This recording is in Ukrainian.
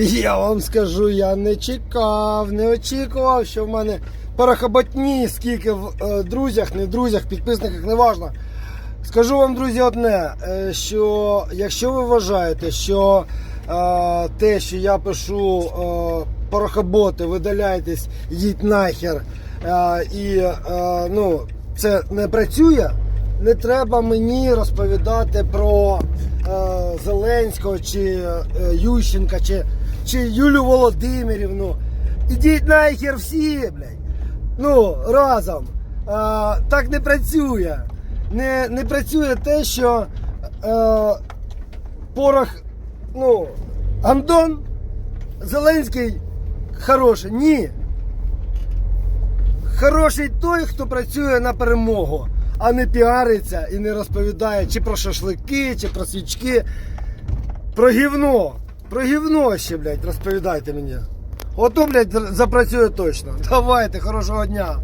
Я вам скажу, я не чекав, не очікував, що в мене порохоботні, скільки в е, друзях, не друзях, підписниках, не важно. Скажу вам, друзі, одне, е, що якщо ви вважаєте, що е, те, що я пишу е, порохоботи, видаляйтесь, їдь нахер, е, і е, ну, це не працює, не треба мені розповідати про е, Зеленського чи е, Ющенка, чи, чи Юлю Володимирівну. Ідіть нахер всі, блядь. Ну, разом. А, так не працює. Не, не працює те, що е, порох, ну, Андон Зеленський хороший. Ні. Хороший той, хто працює на перемогу, а не піариться і не розповідає чи про шашлики, чи про свічки. Про гівно. Про гівно ще, блядь, розповідайте мені. Ото, блядь, запрацює точно. Давайте, хорошого дня.